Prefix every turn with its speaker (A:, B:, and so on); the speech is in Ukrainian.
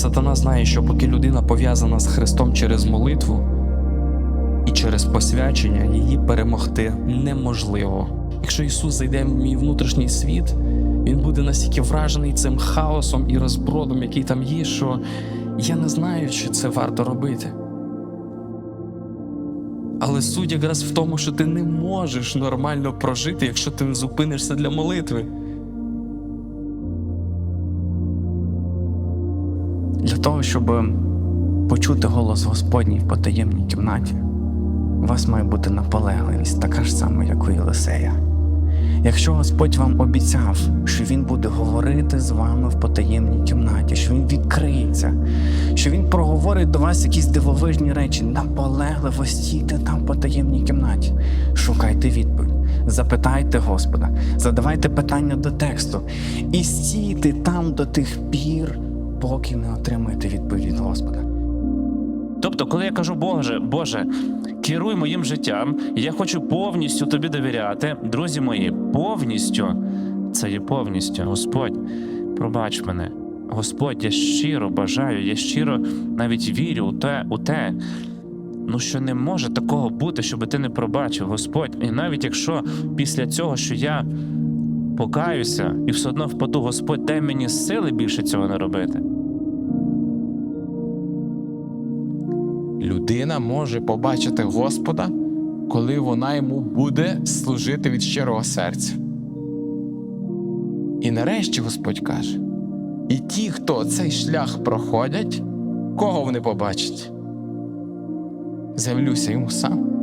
A: Сатана знає, що поки людина пов'язана з Христом через молитву і через посвячення, її перемогти неможливо. Якщо Ісус зайде в мій внутрішній світ, Він буде настільки вражений цим хаосом і розбродом, який там є, що я не знаю, чи це варто робити. Але суть якраз в тому, що ти не можеш нормально прожити, якщо ти не зупинишся для молитви.
B: Для того, щоб почути голос Господній в потаємній кімнаті, у вас має бути наполегливість, така ж сама, як у Єлисея. Якщо Господь вам обіцяв, що Він буде говорити з вами в потаємній кімнаті, що Він відкриється, що Він проговорить до вас якісь дивовижні речі, наполегливо стійте там в потаємній кімнаті. Шукайте відповідь, запитайте Господа, задавайте питання до тексту і стійте там до тих пір, поки не отримаєте відповідь від Господа.
C: Тобто, коли я кажу, Боже, Боже, керуй моїм життям, я хочу повністю тобі довіряти, друзі мої, повністю це є повністю. Господь, пробач мене. Господь, я щиро бажаю, я щиро навіть вірю у те, у те. Ну що не може такого бути, щоб ти не пробачив, Господь. І навіть якщо після цього, що я покаюся і все одно впаду, Господь, дай мені сили більше цього не робити.
D: Людина може побачити Господа, коли вона йому буде служити від щирого серця. І нарешті Господь каже: і ті, хто цей шлях проходять, кого вони побачать? З'явлюся йому сам.